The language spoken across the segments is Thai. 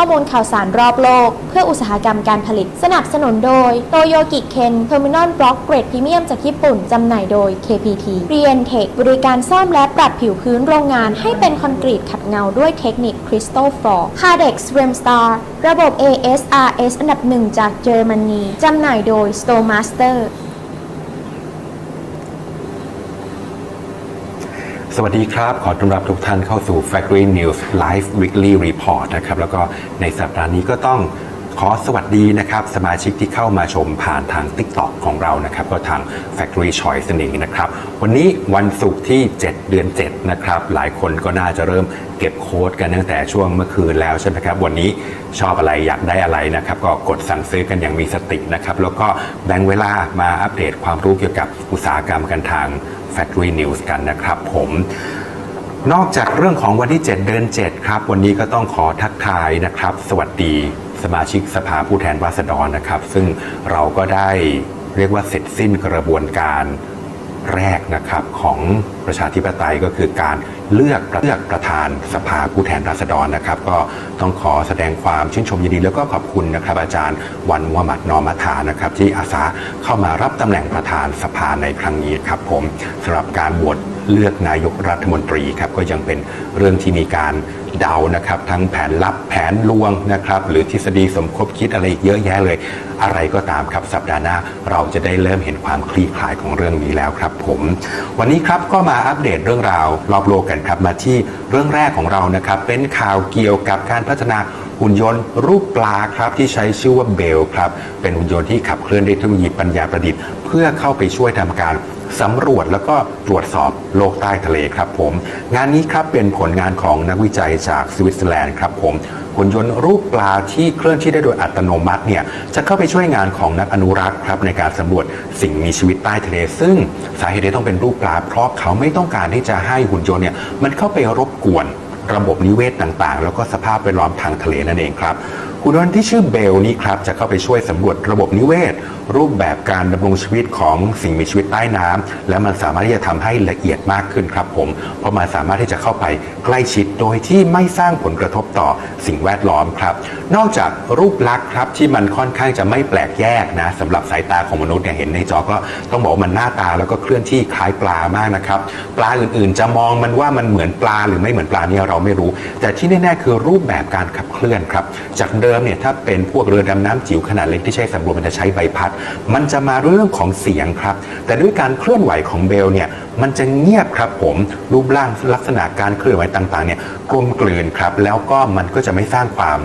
ข้อมูลข่าวสารรอบโลก เพื่ออุตสาหกรรมการผลิต สนับสนุนโดยโตโยกิเคนเทอร์มินอลบล็อกเกรดพรีเมียมจากญี่ปุ่น จำหน่ายโดย KPT เรียนเทคบริการซ่อมและปรับผิวพื้นโรงงานให้เป็นคอนกรีตขัดเงาด้วยเทคนิคคริสตัลฟอร์ Cardex Remstar ระบบ ASRS อันดับหนึ่งจากเยอรมนีจำหน่ายโดย Stowmaster สวัสดีครับ ขอต้อนรับทุกท่านเข้าสู่ Factory News Live Weekly Report นะครับ แล้วก็ในสัปดาห์นี้ก็ต้องขอสวัสดีนะครับ สมาชิกที่เข้ามาชมผ่านทาง TikTok ของเรานะครับ ก็ทาง Factory Choice นั่นเองนะครับ วันนี้วันศุกร์ที่ 7 เดือน 7 นะครับ หลายคนก็น่าจะเริ่มเก็บโค้ดกันตั้งแต่ช่วงเมื่อคืนแล้วใช่ไหมครับ วันนี้ชอบอะไรอยากได้อะไรนะครับ ก็กดสั่งซื้อกันอย่างมีสตินะครับ แล้วก็แบ่งเวลามาอัปเดตความรู้เกี่ยวกับอุตสาหกรรมกันทาง Factory News กันนะครับผมนอกจากเรื่องของวันที่ 7 เดือน 7 ครับ วันนี้ก็ต้องขอทักทายนะครับ สวัสดีสมาชิกสภาผู้แทนราษฎรนะครับ ซึ่งเราก็ได้เรียกว่าเสร็จสิ้นกระบวนการ แรกนะครับของประชาธิปไตยก็คือการเลือกเลือกประธานสภาผู้แทนราษฎรนะครับ ก็ต้องขอแสดงความชื่นชมยินดี แล้วก็ขอบคุณนะครับ อาจารย์วันมุฮัมมัดนอมัทานะครับ ที่อาสาเข้ามารับตำแหน่งประธานสภาในครั้งนี้ครับผมสำหรับการโหวตเลือกนายกรัฐมนตรีครับก็ยังเป็นเรื่องที่มีการ เดานะครับทั้งแผนลับแผนลวงนะครับหรือทฤษฎีสมคบคิดอะไรอีกเยอะแยะเลย อะไรก็ตามครับสัปดาห์หน้าเราจะได้เริ่มเห็นความคลี่คลายของเรื่องนี้แล้วครับผม วันนี้ครับก็มาอัปเดตเรื่องราวรอบโลกกันครับมาที่เรื่องแรกของเรานะครับเป็นข่าวเกี่ยวกับการพัฒนาหุ่นยนต์รูปปลาครับที่ใช้ชื่อว่าเบลครับเป็นหุ่นยนต์ที่ขับเคลื่อนด้วยเทคโนโลยีปัญญาประดิษฐ์ เพื่อเข้าไปช่วยทำการ สำรวจแล้วก็ตรวจสอบโลกใต้ทะเลครับผม งานนี้ครับเป็นผลงานของนักวิจัยจากสวิตเซอร์แลนด์ครับผมหุ่นยนต์รูปปลาที่เคลื่อนที่ได้โดยอัตโนมัติเนี่ยจะเข้าไปช่วยงานของนักอนุรักษ์ครับในการสำรวจสิ่งมีชีวิตใต้ทะเล ซึ่งสาเหตุที่ต้องเป็นรูปปลา เพราะเขาไม่ต้องการที่จะให้หุ่นยนต์เนี่ยมันเข้าไปรบกวนระบบนิเวศต่างๆ แล้วก็สภาพแวดล้อมทางทะเลนั่นเองครับหุ่นยนต์ที่ชื่อเบลนี่ครับจะเข้าไปช่วยสำรวจระบบนิเวศ รูปแบบการดำรงชีวิตของสิ่งมีชีวิตใต้น้ำและมันสามารถที่จะทำให้ละเอียดมากขึ้นครับผม เพราะมันสามารถที่จะเข้าไปใกล้ชิดโดยที่ไม่สร้างผลกระทบต่อสิ่งแวดล้อมครับ นอกจากรูปลักษณ์ครับที่มันค่อนข้างจะไม่แปลกแยกนะสำหรับสายตาของมนุษย์เนี่ยเห็นในจอก็ต้องบอกว่ามันหน้าตาแล้วก็เคลื่อนที่คล้ายปลามากนะครับ ปลาอื่นๆ จะมองมันว่ามันเหมือนปลาหรือไม่เหมือนปลาเนี่ยเราไม่รู้ แต่ที่แน่ๆคือรูปแบบการขับเคลื่อนครับ จากเดิมเนี่ยถ้าเป็นพวกเรือดำน้ำจิ๋วขนาดเล็กที่ใช้สำรวจมันจะใช้ใบพัดมันจะมาเรื่องของเสียงครับ แต่ด้วยการเคลื่อนไหวของเบลเนี่ยมันจะเงียบครับผมรูปร่างลักษณะการเคลื่อนไหวต่างๆเนี่ยกลมกลืนครับ แล้วก็มันก็จะไม่สร้างความ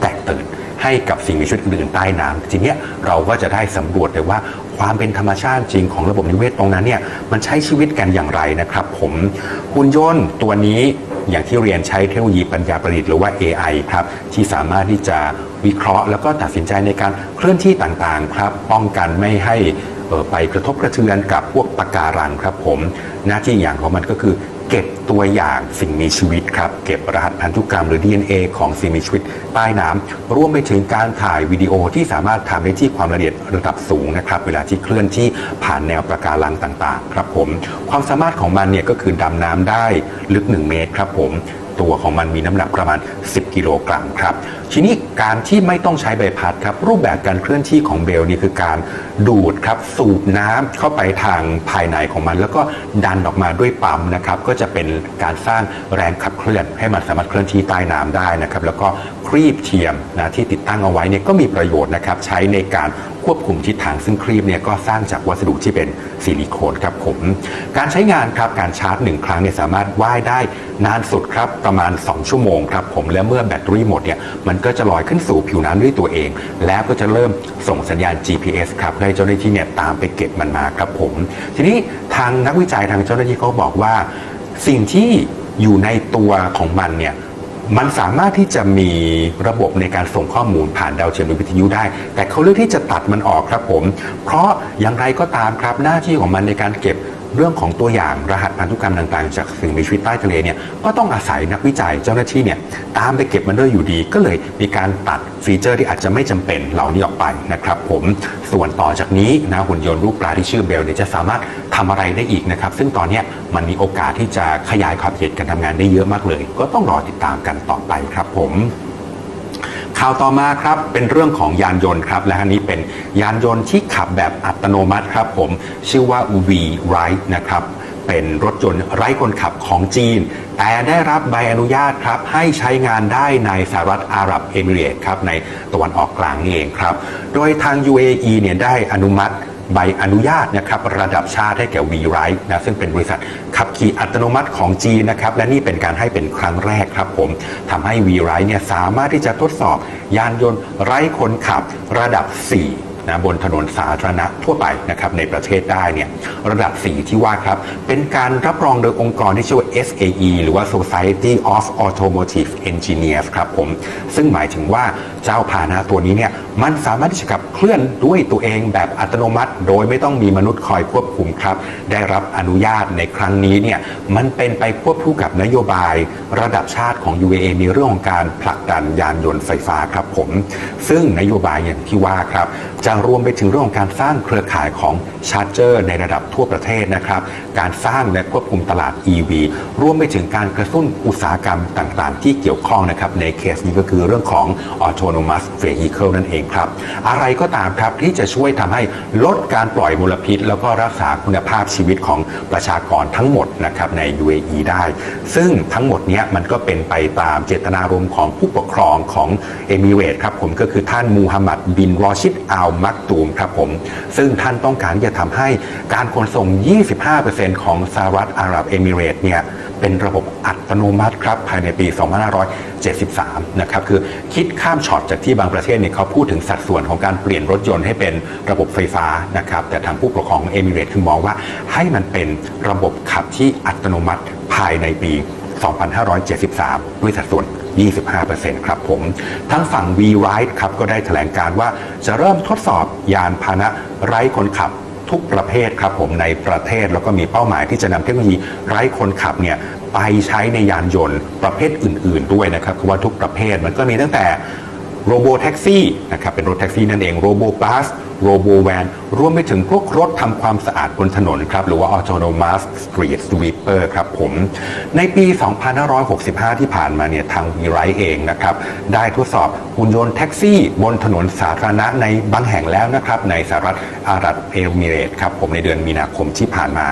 แตกตื่นให้กับสิ่งมีชีวิตอื่นใต้น้ำทีเนี้ยเราก็จะได้สำรวจเลยว่า ความเป็นธรรมชาติจริงของระบบนิเวศตรงนั้นเนี่ยมันใช้ชีวิตกันอย่างไรนะครับ ผมหุ่นยนต์ตัวนี้อย่างที่เรียนใช้เทคโนโลยีปัญญาประดิษฐ์หรือว่า AI ครับที่สามารถที่จะวิเคราะห์ แล้วก็ตัดสินใจในการเคลื่อนที่ต่างๆครับป้องกันไม่ให้ไปกระทบกระเทือนกับพวกปะการังครับผม หน้าที่อย่างของมันก็คือ เก็บตัวอย่างสิ่งมีชีวิตครับ เก็บรหัสพันธุกรรมหรือ DNA ของสิ่งมีชีวิตใต้น้ำรวมไปถึงการถ่ายวิดีโอที่สามารถทำได้ที่ความละเอียดระดับสูงนะครับ เวลาที่เคลื่อนที่ผ่านแนวประการังต่างๆ ครับผม ความสามารถของมันเนี่ยก็คือดำน้ำได้ลึก 1 เมตรครับผม ตัวของมันมีน้ำหนักประมาณ 10 กิโลกรัมครับ ทีนี้การที่ไม่ต้องใช้ใบพัดครับ รูปแบบการเคลื่อนที่ของเบลนี่คือการดูดครับสูบน้ำเข้าไปทางภายในของมัน แล้วก็ดันออกมาด้วยปั๊มนะครับก็จะเป็นการสร้างแรงขับเคลื่อนให้มันสามารถเคลื่อนที่ใต้น้ำได้นะครับแล้วก็ครีบเทียมนะที่ติดตั้งเอาไว้เนี่ยก็มีประโยชน์นะครับใช้ในการควบคุมทิศทางซึ่งครีบเนี่ยก็สร้างจากวัสดุที่เป็นซิลิโคนครับผม การใช้งานครับการชาร์จหนึ่งครั้งเนี่ยสามารถว่ายได้นานสุดครับประมาณ 2 ชั่วโมงครับผมและเมื่อแบตเตอรี่หมดเนี่ยมันก็จะลอยขึ้นสู่ผิวน้ำด้วยตัวเอง แล้วก็จะเริ่มส่งสัญญาณ GPS ครับให้เจ้าหน้าที่เนี่ยตามไปเก็บมันมาครับผม ทีนี้ทางนักวิจัยทางเจ้าหน้าที่เขาบอกว่า สิ่งที่อยู่ในตัวของมันเนี่ยมันสามารถที่จะมีระบบในการส่งข้อมูลผ่านดาวเทียมหรือวิทยุได้ แต่เขาเลือกที่จะตัดมันออกครับผม เพราะอย่างไรก็ตามครับหน้าที่ของมันในการเก็บ เรื่องของตัวอย่างรหัสพันธุกรรมต่างๆ จากสิ่งมีชีวิตใต้ทะเลเนี่ยก็ต้องอาศัยนักวิจัยเจ้าหน้าที่เนี่ยตามไปเก็บมันด้วยอยู่ดี ก็เลยมีการตัดฟีเจอร์ที่อาจจะไม่จำเป็นเหล่านี้ออกไปนะครับผมส่วนต่อจากนี้นะหุ่นยนต์รูปปลาที่ชื่อเบลเนี่ยจะสามารถทำอะไรได้อีกนะครับซึ่งตอนนี้มันมีโอกาสที่จะขยายขอบเขตการทำงานได้เยอะมากเลย ก็ต้องรอติดตามกันต่อไปครับผม ข่าวต่อมาครับเป็นเรื่องของยานยนต์ครับและอันนี้เป็นยานยนต์ที่ขับแบบอัตโนมัติครับผมชื่อว่า V Ride นะครับเป็นรถยนต์ไร้คนขับของจีน แต่ได้รับใบอนุญาตครับ ให้ใช้งานได้ในสหรัฐอาหรับเอมิเรตส์ครับในตะวันออกกลางนี่เองครับ โดยทาง UAE เนี่ยได้อนุมัติ ใบอนุญาตนะครับระดับชาติให้แก่วีไรท์นะซึ่งเป็นบริษัทขับขี่อัตโนมัติของจีนนะครับและนี่เป็นการให้เป็นครั้งแรกครับผมทำให้วีไรท์เนี่ยสามารถที่จะทดสอบยานยนต์ไร้คนขับระดับ 4 นะบนถนนสาธารณะทั่วไปนะครับในประเทศได้เนี่ยระดับ 4 ที่ว่าครับ เป็นการรับรองโดยองค์กรที่ชื่อว่า SAE หรือว่า Society of Automotive Engineers ครับผม ซึ่งหมายถึงว่าเจ้าพาหนะตัวนี้เนี่ยมันสามารถที่จะขับเคลื่อนด้วยตัวเองแบบอัตโนมัติ โดยไม่ต้องมีมนุษย์คอยควบคุมครับ ได้รับอนุญาตในครั้งนี้เนี่ยมันเป็นไปควบคู่กับนโยบาย ระดับชาติของ UAE ในเรื่องของการผลักดันยานยนต์ไฟฟ้าครับผม ซึ่งนโยบายอย่างที่ว่าครับจะรวมไปถึงเรื่องของการสร้างเครือข่ายของชาร์จเจอร์ในระดับทั่วประเทศนะครับ การสร้างและควบคุมตลาด EV รวมไปถึงการกระตุ้นอุตสาหกรรมต่างๆ ที่เกี่ยวข้องนะครับในเคสนี้ก็คือเรื่องของ autonomous vehicle นั่นเองครับ อะไรก็ตามครับที่จะช่วยทำให้ลดการปล่อยมลพิษ แล้วก็รักษาคุณภาพชีวิตของประชากรทั้งหมดนะครับใน UAE ได้ ซึ่งทั้งหมดนี้มันก็เป็นไปตามเจตนารมณ์ของผู้ปกครองของเอมิเรตครับผมก็คือท่านมูฮัมหมัดบินรอชิดอัลมักตูมครับผม ซึ่งท่านต้องการที่จะทำให้การขนส่ง 25%ของสหรัฐอาหรับเอมิเรตเนี่ยเป็นระบบอัตโนมัติครับภายในปี 2573 นะครับคือคิดข้ามช็อตจากที่บางประเทศเนี่ยเขาพูดถึงสัดส่วนของการเปลี่ยนรถยนต์ให้เป็นระบบไฟฟ้านะครับแต่ทางผู้ปกครองของเอมิเรตคือมองว่าให้มันเป็นระบบขับที่อัตโนมัติภายในปี 2573 ด้วยสัดส่วน 25%ครับผมทั้งฝั่ง V Ride ครับก็ได้แถลงการว่าจะเริ่มทดสอบยานพาหนะไร้คนขับทุกประเภทครับผมในประเทศแล้วก็มีเป้าหมายที่จะนำเทคโนโลยีไร้คนขับเนี่ยไปใช้ในยานยนต์ประเภทอื่น ๆ ด้วยนะครับคือว่าทุกประเภทมันก็มีตั้งแต่โรโบแท็กซี่นะครับเป็นรถแท็กซี่นั่นเองโรโบบัส โรโบแวนรวมไปถึงพวกรถทำความสะอาดบนถนนครับหรือว่า Autonomous Street Sweeper ครับผมในปี 2565 ที่ผ่านมาเนี่ยทางวีไรเองนะครับได้ทดสอบหุ่นยนต์แท็กซี่บนถนนสาธารณะในบางแห่งแล้วนะครับในสหรัฐอาหรับเอมิเรตส์ครับผมในเดือนมีนาคมที่ผ่านมา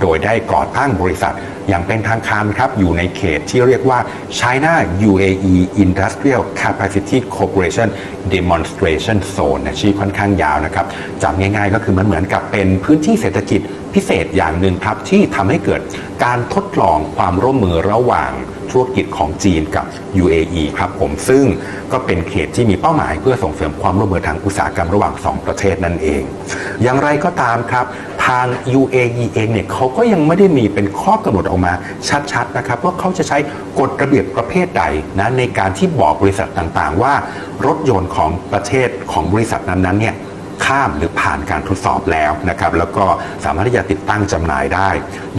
โดยได้ก่อตั้งบริษัท อย่างเป็นทางการครับอยู่ในเขตที่เรียกว่า China UAE Industrial Capacity Corporation Demonstration Zone นะชื่อค่อนข้างยาวนะครับจำง่ายๆก็คือมันเหมือนกับเป็นพื้นที่เศรษฐกิจพิเศษอย่างหนึ่งครับที่ทำให้เกิดการทดลองความร่วมมือระหว่าง ธุรกิจของจีนกับ UAE ครับผมซึ่งก็เป็นเขตที่มีเป้าหมายเพื่อส่งเสริมความร่วมมือทางอุตสาหกรรมระหว่าง 2 ประเทศนั่นเอง อย่างไรก็ตามครับทาง UAE เองเนี่ยเขาก็ยังไม่ได้มีเป็นข้อกำหนดออกมาชัดๆนะครับว่าเขาจะใช้กฎระเบียบประเภทใดนะในการที่บอกบริษัทต่างๆ ว่ารถยนต์ของประเทศของบริษัทนั้นๆเนี่ย ข้ามหรือผ่านการทดสอบแล้วนะครับแล้วก็สามารถที่จะติดตั้งจำหน่ายได้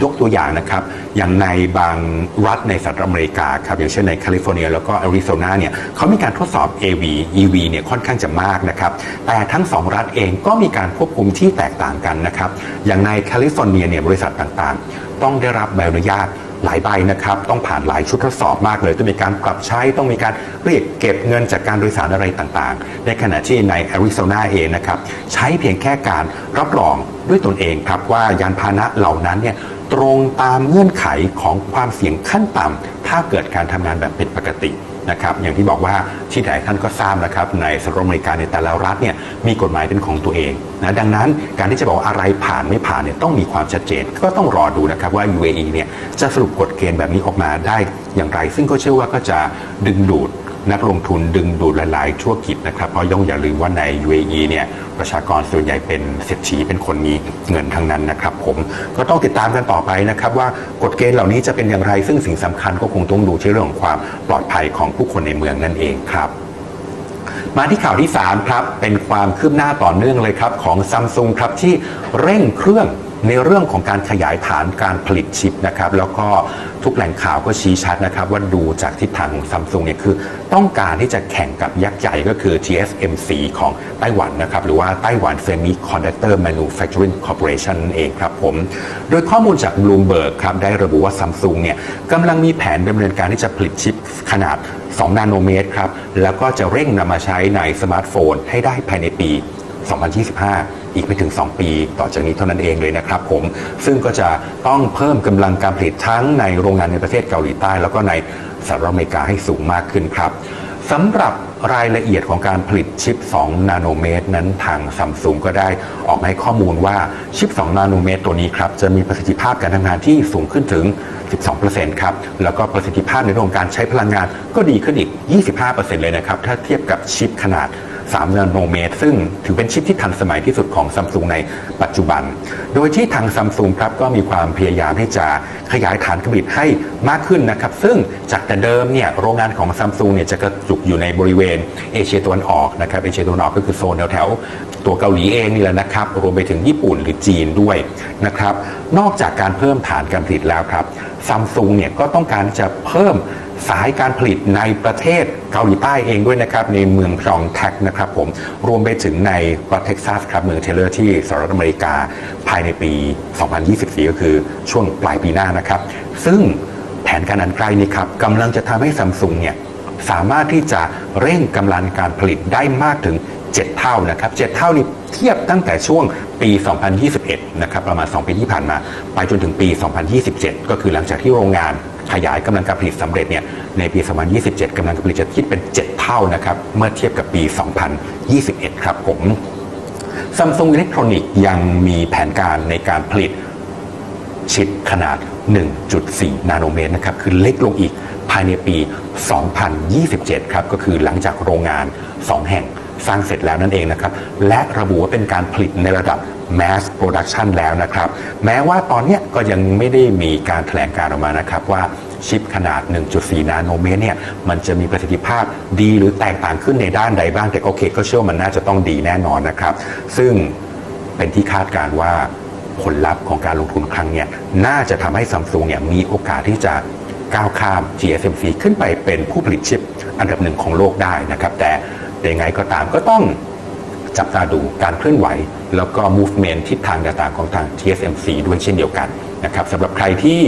ยกตัวอย่างนะครับ อย่างในบางรัฐในสหรัฐอเมริกาครับอย่างเช่นในแคลิฟอร์เนีย แล้วก็แอริโซนาเนี่ยเขามีการทดสอบ AV EV เนี่ยค่อนข้างจะมากนะครับแต่ทั้งสองรัฐเองก็มีการควบคุมที่แตกต่างกันนะครับอย่างในแคลิฟอร์เนียเนี่ยบริษัทต่างๆ ต้องได้รับใบอนุญาต หลายใบนะครับ ต้องผ่านหลายชุดทดสอบมากเลย ต้องมีการปรับใช้ ต้องมีการเรียกเก็บเงินจากการโดยสารอะไรต่างๆ ในขณะที่ในแอริโซนาเองนะครับใช้เพียงแค่การรับรองด้วยตนเองครับว่ายานพาหนะเหล่านั้นเนี่ยตรงตามเงื่อนไขของความเสี่ยงขั้นต่ำถ้าเกิดการทำงานแบบเป็นปกติ นะครับอย่างที่บอกว่าที่หลายท่านก็ทราบนะครับในสหรัฐอเมริกาในแต่ละรัฐเนี่ยมีกฎหมายเป็นของตัวเองนะดังนั้นการที่จะบอกว่าอะไรผ่านไม่ผ่านเนี่ยต้องมีความชัดเจน ก็ต้องรอดูนะครับว่า UAE เนี่ยจะสรุปกฎเกณฑ์แบบนี้ออกมาได้อย่างไร ซึ่งก็เชื่อว่าก็จะดึงดูด นักลงทุนดึงดูดหลายๆธุรกิจนะครับเพราะย่องอย่าลืมว่าใน UAE เนี่ยประชากรส่วนใหญ่เป็นเศรษฐีเป็นคนมีเงินทั้งนั้นนะครับ ผมก็ต้องติดตามกันต่อไปนะครับ ว่ากฎเกณฑ์เหล่านี้จะเป็นอย่างไร ซึ่งสิ่งสำคัญก็คงต้องดูที่เรื่องของความปลอดภัยของผู้คนในเมืองนั่นเองครับมาที่ข่าวที่ 3 ครับ เป็นความคืบหน้าต่อเนื่องเลยครับ ของซัมซุงครับที่เร่งเครื่อง ในเรื่องของการขยายฐานการผลิตชิปนะครับแล้วก็ทุกแหล่งข่าวก็ชี้ชัดนะครับว่าดูจากทิศทางของซัมซุงเนี่ยคือ ต้องการที่จะแข่งกับยักษ์ใหญ่ก็คือ TSMC ของไต้หวันนะครับหรือว่าไต้หวัน Semiconductor Manufacturing Corporation นั่นเองครับผม โดยข้อมูลจาก Bloomberg ครับได้ระบุว่าซัมซุงเนี่ยกำลังมีแผนดำเนินการที่จะผลิตชิปขนาด 2 นาโนเมตรครับแล้วก็จะเร่งนำมาใช้ในสมาร์ทโฟนให้ได้ภายในปี 2025 อีกไม่ถึง 2 ปีต่อจากนี้เท่านั้นเองเลยนะครับผม ซึ่งก็จะต้องเพิ่มกำลังการผลิตทั้งในโรงงานในประเทศเกาหลีใต้ แล้วก็ในสหรัฐอเมริกาให้สูงมากขึ้นครับสำหรับรายละเอียดของการผลิตชิป 2 นาโนเมตร นั้นทางซัมซุงก็ได้ออกมาให้ข้อมูลว่าชิป 2 นาโนเมตร ตัวนี้ครับ จะมีประสิทธิภาพการทำงานที่สูงขึ้นถึง 12%ครับ แล้วก็ประสิทธิภาพในเรื่องของการใช้พลังงานก็ดีขึ้นอีก 25%เลยนะครับ ถ้าเทียบกับชิปขนาด 3 นาโนเมตร ซึ่งถือเป็นชิปที่ทันสมัยที่สุดของซัมซุงในปัจจุบัน โดยที่ทางซัมซุงครับก็มีความพยายามที่จะขยายฐานการผลิตให้มากขึ้นนะครับ ซึ่งจากแต่เดิมเนี่ยโรงงานของซัมซุงเนี่ยจะกระจุกอยู่ในบริเวณเอเชียตะวันออกนะครับเอเชียตะวันออกก็คือโซนแถวๆตัวเกาหลีเองนี่แหละนะครับ รวมไปถึงญี่ปุ่นหรือจีนด้วยนะครับ นอกจากการเพิ่มฐานการผลิตแล้วครับซัมซุงเนี่ยก็ต้องการจะเพิ่ม สายการผลิตในประเทศเกาหลีใต้เองด้วยนะครับ ในเมืองพยองแท็กนะครับผม รวมไปถึงในรัฐเท็กซัสครับเมืองเทเลอร์ที่สหรัฐอเมริกาภายในปี 2024 ก็คือช่วงปลายปีหน้านะครับ ซึ่งแผนการอันใกล้นี้ครับกำลังจะทำให้ซัมซุงเนี่ยสามารถที่จะเร่งกำลังการผลิตได้มากถึง 7 เท่านะครับ 7 เท่านี้เทียบตั้งแต่ช่วงปี 2021 นะครับ ประมาณ 2 ปีที่ผ่านมา ไปจนถึงปี 2027 ก็คือหลังจากที่โรงงาน ขยายกำลังการผลิตสำเร็จเนี่ยในปี 2027กำลังการผลิตจะคิดเป็น 7 เท่านะครับเมื่อเทียบกับปี 2021 ครับผมซัมซุงอิเล็กทรอนิกส์ยังมีแผนการในการผลิตชิปขนาด 1.4 นาโนเมตรนะครับ คือเล็กลงอีกภายในปี 2027 ครับ ก็คือหลังจากโรงงาน 2 แห่ง สร้างเสร็จแล้วนั่นเองนะครับ และระบุว่าเป็นการผลิตในระดับ mass production แล้วนะครับ แม้ว่าตอนนี้ก็ยังไม่ได้มีการแถลงการออกมานะครับว่าชิปขนาด 1.4 นาโนเมตรเนี่ย มันจะมีประสิทธิภาพดีหรือแตกต่างขึ้นในด้านใดบ้าง แต่โอเค ก็เชื่อว่ามันน่าจะต้องดีแน่นอนนะครับ ซึ่งเป็นที่คาดการว่าผลลัพธ์ของการลงทุนครั้งเนี้ยน่าจะทำให้ซัมซุงเนี่ยมีโอกาสที่จะก้าวข้าม GSMC ขึ้นไปเป็นผู้ผลิตชิปอันดับหนึ่งของโลกได้นะครับ แต่ ยังไงก็ตามก็ต้องจับตาดูการเคลื่อนไหว แล้วก็ movement ทิศทางต่างๆของทาง TSMC ด้วยเช่นเดียวกันนะครับสำหรับใครที่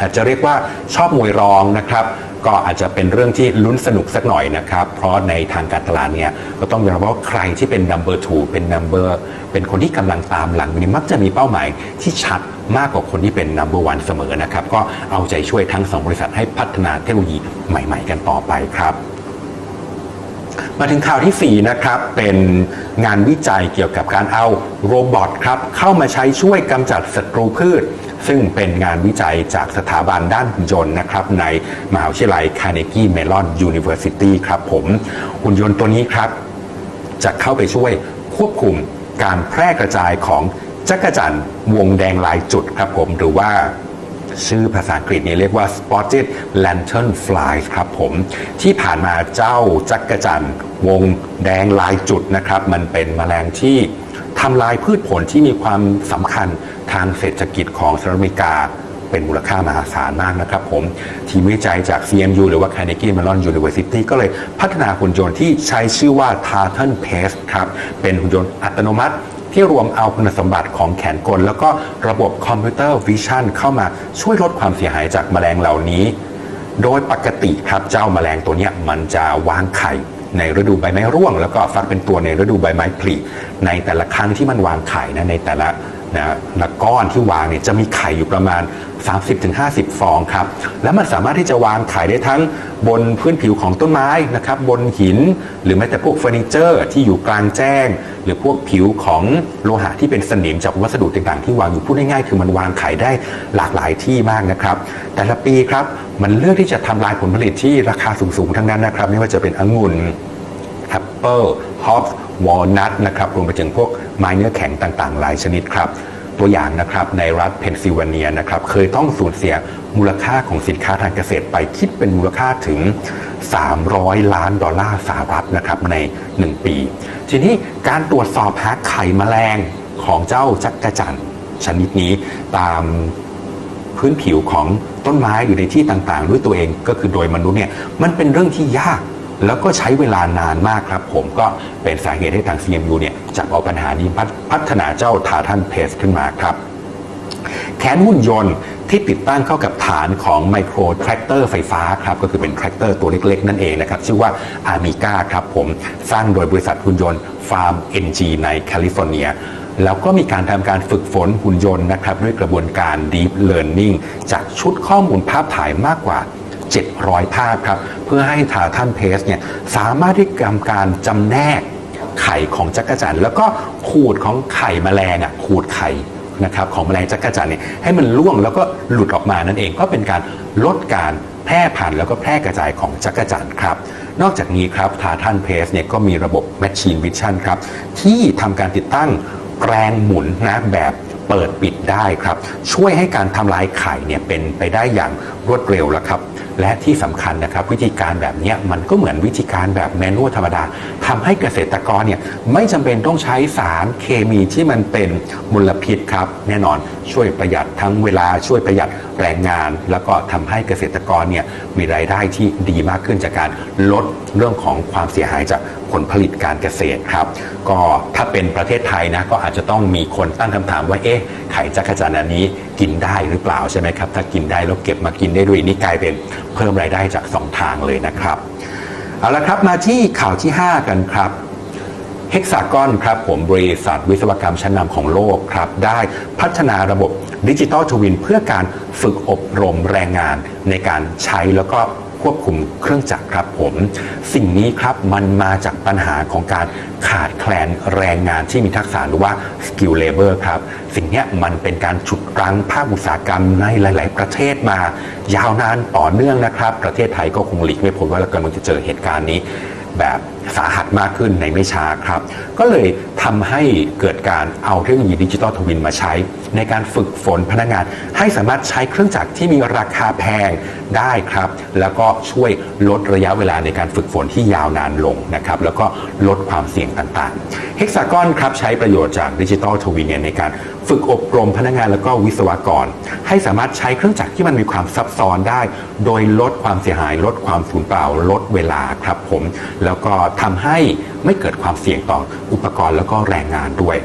อาจจะเรียกว่าชอบมวยรองนะครับ ก็อาจจะเป็นเรื่องที่ลุ้นสนุกสักหน่อยนะครับ เพราะในทางการตลาดเนี่ยก็ต้องยอมรับว่าใครที่เป็น number two เป็น number เป็นคนที่กำลังตามหลังนี่มักจะมีเป้าหมายที่ชัดมากกว่าคนที่เป็น number one เสมอนะครับ ก็เอาใจช่วยทั้งสองบริษัทให้พัฒนาเทคโนโลยีใหม่ ๆ กันต่อไปครับ มาถึงข่าวที่ 4 นะครับ เป็นงานวิจัยเกี่ยวกับการเอาโรบอทครับ เข้ามาใช้ช่วยกำจัดศัตรูพืช ซึ่งเป็นงานวิจัยจากสถาบันด้านหุ่นยนต์นะครับ ในมหาวิทยาลัย Carnegie Mellon University ครับผม หุ่นยนต์ตัวนี้ครับ จะเข้าไปช่วยควบคุมการแพร่กระจายของจักรจั่นวงแดงลายจุดครับผมหรือว่า ชื่อภาษาอังกฤษเนี่ยเรียกว่า spotted lantern flies ครับผม ที่ผ่านมาเจ้าจักรจันวงแดงลายจุดนะครับ มันเป็นแมลงที่ทำลายพืชผลที่มีความสำคัญทางเศรษฐกิจของสหรัฐอเมริกาเป็นมูลค่ามหาศาลมากนะครับผม ทีมวิจัยจาก CMU หรือว่า Carnegie Mellon University ก็เลยพัฒนาหุ่นยนต์ที่ใช้ชื่อว่า Tartan Pace ครับ เป็นหุ่นยนต์อัตโนมัติ ที่รวมเอาคุณสมบัติของแขนกล แล้วก็ระบบคอมพิวเตอร์วิชั่นเข้ามาช่วยลดความเสียหายจากแมลงเหล่านี้ โดยปกติครับเจ้าแมลงตัวนี้มันจะวางไข่ในฤดูใบไม้ร่วง แล้วก็ฟักเป็นตัวในฤดูใบไม้ผลิในแต่ละครั้งที่มันวางไข่นะในแต่ละ นะละก้อนที่วางเนี่ยจะมีไข่อยู่ประมาณ 30-50 ฟองครับ แล้วมันสามารถที่จะวางไข่ได้ทั้งบนพื้นผิวของต้นไม้นะครับ บนหิน หรือแม้แต่พวกเฟอร์นิเจอร์ ที่อยู่กลางแจ้ง หรือพวกผิวของโลหะที่เป็นสนิมจากวัสดุต่างๆ ที่วางอยู่พูดง่ายๆคือมันวางไข่ได้หลากหลายที่มากนะครับ แต่ละปีครับมันเลือกที่จะทำลายผลผลิตที่ราคาสูงๆทั้งนั้นนะครับ ไม่ว่าจะเป็นองุ่นแอปเปิลฮอปวอลนัทนะครับรวมไปถึงพวก ไม้เนื้อแข็งต่างๆ หลายชนิดครับ ตัวอย่างนะครับในรัฐเพนซิลเวเนียนะครับเคยต้องสูญเสียมูลค่าของสินค้าทางเกษตรไปคิดเป็นมูลค่าถึง 300 ล้านดอลลาร์สหรัฐนะครับใน 1 ปี ทีนี้การตรวจสอบหาไข่แมลงของเจ้าจักรจันชนิดนี้ตามพื้นผิวของต้นไม้อยู่ในที่ต่างๆ ด้วยตัวเองก็คือโดยมนุษย์เนี่ยมันเป็นเรื่องที่ยาก แล้วก็ใช้เวลานานมากครับ ผมก็เป็นสาเหตุให้ทาง CMU เนี่ยจับเอาปัญหานี้พัฒพัฒนาเจ้าทาทันเพสขึ้นมาครับแขนหุ่นยนต์ที่ติดตั้งเข้ากับฐานของไมโครแทรกเตอร์ไฟฟ้าครับก็คือเป็นแทรกเตอร์ตัวเล็กๆ นั่นเองนะครับชื่อว่าอามิก้าครับผมสร้างโดยบริษัทหุ่นยนต์ฟาร์ม NG ในแคลิฟอร์เนีย แล้วก็มีการทำการฝึกฝนหุ่นยนต์นะครับด้วยกระบวนการ Deep Learning จากชุดข้อมูลภาพถ่ายมากกว่า 700 ภาพครับ เพื่อให้ทาท่านเพสเนี่ยสามารถที่ทำการจำแนกไข่ของจักรจันทร์แล้วก็ขูดของไข่แมลงอะขูดไข่นะครับของแมลงจักรจันทร์เนี่ยให้มันล่วงแล้วก็หลุดออกมานั่นเองก็เป็นการลดการแพร่พันธุ์แล้วก็แพร่กระจายของจักรจันทร์ครับ นอกจากนี้ครับทาทันเพสเนี่ยก็มีระบบ Machine Vision ครับที่ทำการติดตั้งแรงหมุนนะแบบ เปิดปิดได้ครับ ช่วยให้การทำลายไข่เนี่ยเป็นไปได้อย่างรวดเร็วแล้วครับ และที่สำคัญนะครับ วิธีการแบบนี้มันก็เหมือนวิธีการแบบแมนนวลธรรมดาทำให้เกษตรกรเนี่ยไม่จำเป็นต้องใช้สารเคมีที่มันเป็นมลพิษครับ แน่นอนช่วยประหยัดทั้งเวลาช่วยประหยัดแรงงาน แล้วก็ทำให้เกษตรกรเนี่ยมีรายได้ที่ดีมากขึ้นจากการลดเรื่องของความเสียหายจาก ผลผลิตการเกษตรครับ ก็ถ้าเป็นประเทศไทยนะก็อาจจะต้องมีคนตั้งคำถามว่าเอ๊ะไข่จักรจันทร์อันนี้กินได้หรือเปล่าใช่ไหมครับ ถ้ากินได้แล้วเก็บมากินได้ด้วยนี่กลายเป็นเพิ่มรายได้จาก 2 ทางเลยนะครับเอาละครับมาที่ข่าวที่ 5 กันครับเฮกซากอนครับผมบริษัทวิศวกรรมชั้นนำของโลกครับ ได้พัฒนาระบบดิจิตอลทวินเพื่อการฝึกอบรมแรงงานในการใช้แล้วก็ ควบคุมเครื่องจักรครับผม สิ่งนี้ครับมันมาจากปัญหาของการขาดแคลนแรงงานที่มีทักษะหรือว่า skill labor ครับ สิ่งนี้มันเป็นการฉุดรั้งภาคอุตสาหกรรมในหลาย ๆ ประเทศมา ยาวนานต่อเนื่องนะครับ ประเทศไทยก็คงหลีกไม่พ้นว่าเรากำลังจะเจอเหตุการณ์นี้แบบสาหัสมากขึ้นในไม่ช้าครับ ก็เลยทำให้เกิดการเอาเทคโนโลยีดิจิตอลทวินมาใช้ ในการฝึกฝนพนักงาน ให้สามารถใช้เครื่องจักรที่มีราคาแพงได้ครับ แล้วก็ช่วยลดระยะเวลาในการฝึกฝนที่ยาวนานลงนะครับ แล้วก็ลดความเสี่ยงต่างๆเฮกซากอนครับใช้ประโยชน์จากดิจิตอลทวินในการฝึกอบรมพนักงานแล้วก็วิศวกร ให้สามารถใช้เครื่องจักรที่มันมีความซับซ้อนได้ โดยลดความเสียหาย ลดความสูญเปล่า ลดเวลาครับผม แล้วก็ทำให้ไม่เกิดความเสี่ยงต่ออุปกรณ์แล้วก็แรงงานด้วย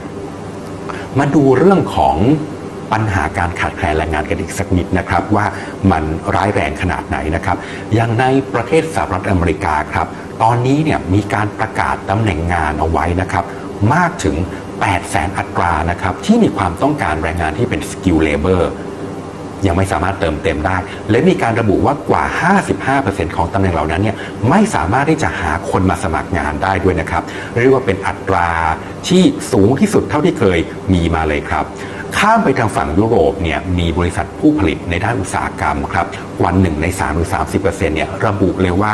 มาดูเรื่องของปัญหาการขาดแคลนแรงงานกันอีกสักนิดนะครับว่ามันร้ายแรงขนาดไหนนะครับ อย่างในประเทศสหรัฐอเมริกาครับ ตอนนี้เนี่ยมีการประกาศตำแหน่งงานเอาไว้นะครับ มากถึง8แสนอัตรานะครับ ที่มีความต้องการแรงงานที่เป็น skill labor ยังไม่สามารถเติมเต็มได้ และมีการระบุว่ากว่า 55%ของตำแหน่งเหล่านั้นเนี่ยไม่สามารถที่จะหาคนมาสมัครงานได้ด้วยนะครับ เรียกว่าเป็นอัตราที่สูงที่สุดเท่าที่เคยมีมาเลยครับข้ามไปทางฝั่งยุโรปเนี่ยมีบริษัทผู้ผลิตในด้านอุตสาหกรรมครับวันหนึ่งใน3หรือ30%เนี่ยระบุเลยว่า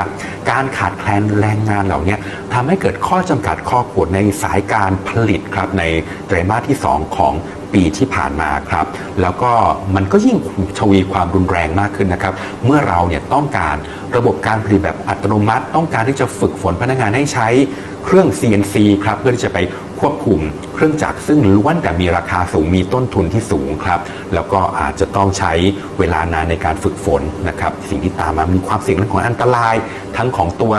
การขาดแคลนแรงงานเหล่านี้ทำให้เกิดข้อจำกัดข้อกฎในสายการผลิตครับในไตรมาสที่ 2 ของ ปีที่ผ่านมาครับ แล้วก็มันก็ยิ่งทวีความรุนแรงมากขึ้นนะครับ เมื่อเราเนี่ยต้องการระบบการผลิตแบบอัตโนมัติ ต้องการที่จะฝึกฝนพนักงานให้ใช้เครื่อง CNC ครับเพื่อที่จะไปควบคุมเครื่องจักรซึ่งล้วนแต่มีราคาสูงมีต้นทุนที่สูงครับ แล้วก็อาจจะต้องใช้เวลานานในการฝึกฝนนะครับ สิ่งที่ตามมามีความเสี่ยงเรื่องของอันตรายทั้งของตัว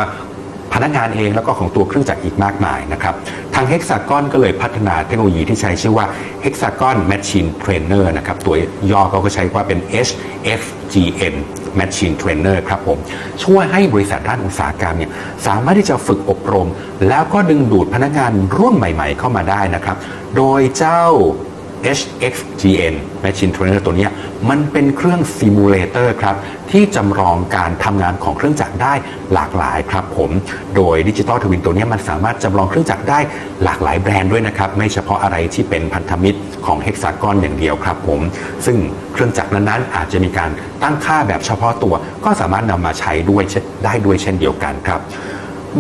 พนักงานเองแล้วก็ของตัวเครื่องจักรอีกมากมายนะครับทาง Hexagon ก็เลยพัฒนาเทคโนโลยีที่ใช้ชื่อว่า Hexagon Machine Trainer นะครับตัวย่อเขาก็ใช้ว่าเป็น HFGN Machine Trainer ครับผม ช่วยให้บริษัทด้านอุตสาหกรรมเนี่ยสามารถที่จะฝึกอบรม แล้วก็ดึงดูดพนักงานรุ่นใหม่ ๆ เข้ามาได้นะครับ โดยเจ้า HXGN Machine Trainer ตัวนี้มันเป็นเครื่องซิมูเลเตอร์ครับ ที่จำลองการทำงานของเครื่องจักรได้หลากหลายครับผม โดยดิจิตอลทวินตัวนี้มันสามารถจำลองเครื่องจักรได้หลากหลายแบรนด์ด้วยนะครับ ไม่เฉพาะอะไรที่เป็นพันธมิตรของ Hexagon อย่างเดียวครับผม ซึ่งเครื่องจักรนั้นๆ อาจจะมีการตั้งค่าแบบเฉพาะตัว ก็สามารถนำมาใช้ด้วยได้ด้วยเช่นเดียวกันครับ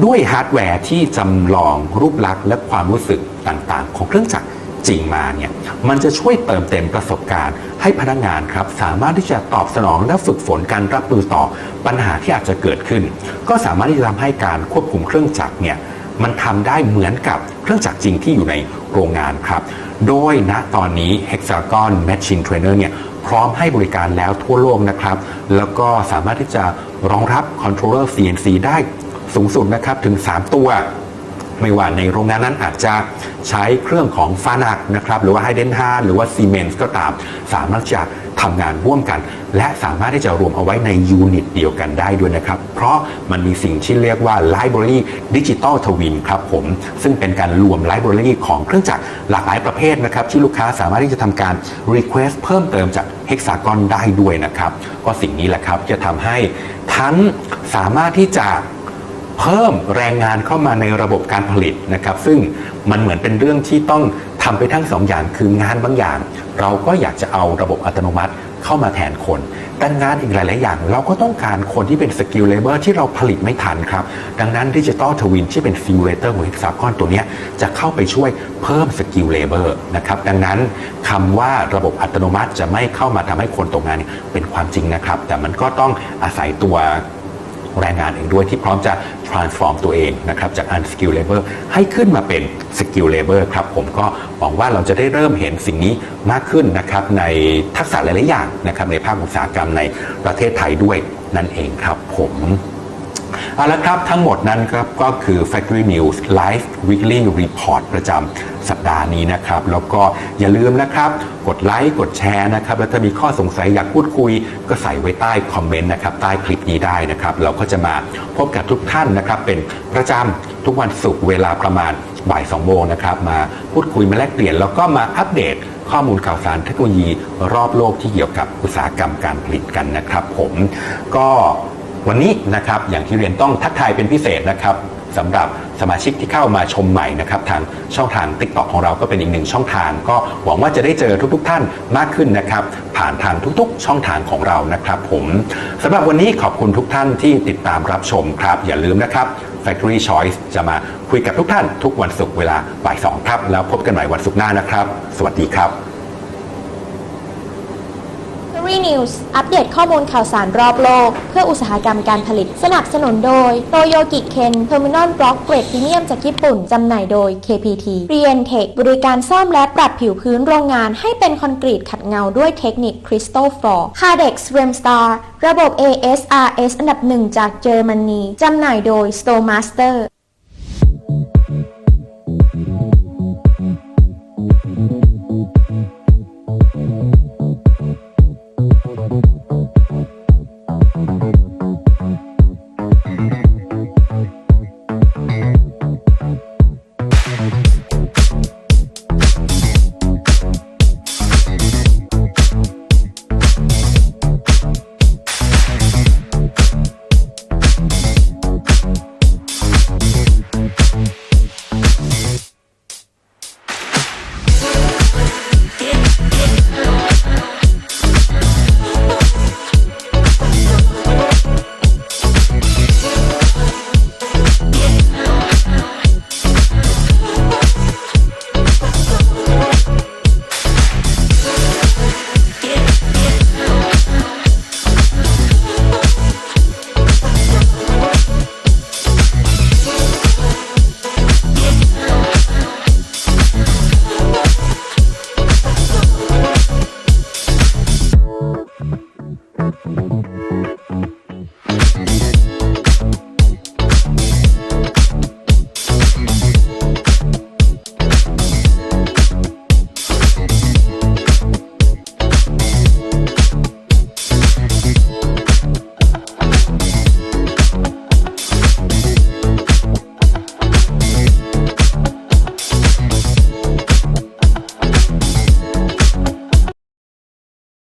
ด้วยฮาร์ดแวร์ที่จำลองรูปลักษณ์และความรู้สึกต่างๆ ของเครื่องจักร จริงมาเนี่ยมันจะช่วยเติมเต็มประสบการณ์ ให้พนักงานครับสามารถที่จะตอบสนองและฝึกฝนการรับมือต่อปัญหาที่อาจจะเกิดขึ้น ก็สามารถที่จะทำให้การควบคุมเครื่องจักรเนี่ยมันทำได้เหมือนกับเครื่องจักรจริงที่อยู่ในโรงงานครับ โดยณตอนนี้ Hexagon Machine Trainer เนี่ยพร้อมให้บริการแล้วทั่วโลกนะครับ แล้วก็สามารถที่จะรองรับ Controller CNC ได้สูงสุดนะครับถึง 3 ตัว ไม่ว่าในโรงงานนั้นอาจจะใช้เครื่องของฟ้านักนะครับหรือว่าไฮเดนฮาหรือว่าซีเมนส์ก็ตาม สามารถจะทำงานร่วมกัน และสามารถที่จะรวมเอาไว้ในยูนิตเดียวกันได้ด้วยนะครับ เพราะมันมีสิ่งที่เรียกว่า Library Digital Twin ครับผม ซึ่งเป็นการรวม Library ของเครื่องจักรหลากหลายประเภทนะครับ ที่ลูกค้าสามารถที่จะทำการ Request เพิ่มเติมจาก Hexagon ได้ด้วยนะครับ ก็สิ่งนี้แหละครับจะทำให้ทั้งสามารถที่จะ เพิ่มแรงงานเข้ามาในระบบการผลิตนะครับ ซึ่งมันเหมือนเป็นเรื่องที่ต้องทำไปทั้งสองอย่างคืองานบางอย่าง เราก็อยากจะเอาระบบอัตโนมัติเข้ามาแทนคน แต่งานอีกหลาย ๆ อย่าง เราก็ต้องการคนที่เป็นสกิลเลเบอร์ที่เราผลิตไม่ทันครับ ดังนั้นดิจิตอลทวินที่เป็นซิมูเลเตอร์ของ Hexagon ตัวนี้จะเข้าไปช่วยเพิ่มสกิลเลเบอร์นะครับ ดังนั้นคำว่าระบบอัตโนมัติจะไม่เข้ามาทำให้คนตกงานเป็นความจริงนะครับ แต่มันก็ต้องอาศัยตัว แรงงานเองด้วยที่พร้อมจะ transform ตัวเองนะครับจาก unskilled labor ให้ขึ้นมาเป็น skilled labor ครับผมก็หวังว่าเราจะได้เริ่มเห็นสิ่งนี้มากขึ้นนะครับในทักษะหลาย ๆ อย่างนะครับในภาคอุตสาหกรรมในประเทศไทยด้วยนั่นเองครับผม เอาละครับทั้งหมดนั้นครับก็คือ Factory News Live Weekly Report ประจำสัปดาห์นี้นะครับ แล้วก็อย่าลืมนะครับ กดไลค์กดแชร์นะครับ แล้วถ้ามีข้อสงสัยอยากพูดคุย ก็ใส่ไว้ใต้คอมเมนต์นะครับ ใต้คลิปนี้ได้นะครับ เราก็จะมาพบกับทุกท่านนะครับ เป็นประจำทุกวันศุกร์เวลาประมาณบ่าย2โมงนะครับ มาพูดคุยมาแลกเปลี่ยน แล้วก็มาอัปเดตข้อมูลข่าวสารเทคโนโลยีรอบโลกที่เกี่ยวกับอุตสาหกรรมการผลิตกันนะครับ ผมก็ วันนี้นะครับอย่างที่เรียนต้องทักทายเป็นพิเศษนะครับสำหรับสมาชิกที่เข้ามาชมใหม่นะครับทางช่องทาง t ิ k t o k ของเราก็เป็นอีกหนึ่งช่องทาง ก็หวังว่าจะได้เจอทุกๆทท่านมากขึ้นนะครับผ่านทางทุกๆ ช่องทางของเรานะครับ ผมสำหรับวันนี้ขอบคุณทุกท่านที่ติดตามรับชมครับ อย่าลืมนะครับ Factory Choice จะมาคุยกับทุกท่านทุกวันศุกร์เวลาบ่ายสองครับแล้วพบกันใหม่วันศุกร์หน้านะครับ สวัสดีครับ Factory News อัปเดตข้อมูลข่าวสารรอบโลก เพื่ออุตสาหกรรมการผลิต สนับสนุนโดยโตโยกิเคนเทอร์มินอลบล็อกเกรดพรีเมียมจากญี่ปุ่น จำหน่ายโดย KPT r e n t e c h บริการซ่อมและปรับผิวพื้นโรงงานให้เป็นคอนกรีตขัดเงาด้วยเทคนิค Crystal Floor Hardex Remstar ระบบ ASRS อันดับหนึ่งจากเยอรมนีจำหน่ายโดย Stowmaster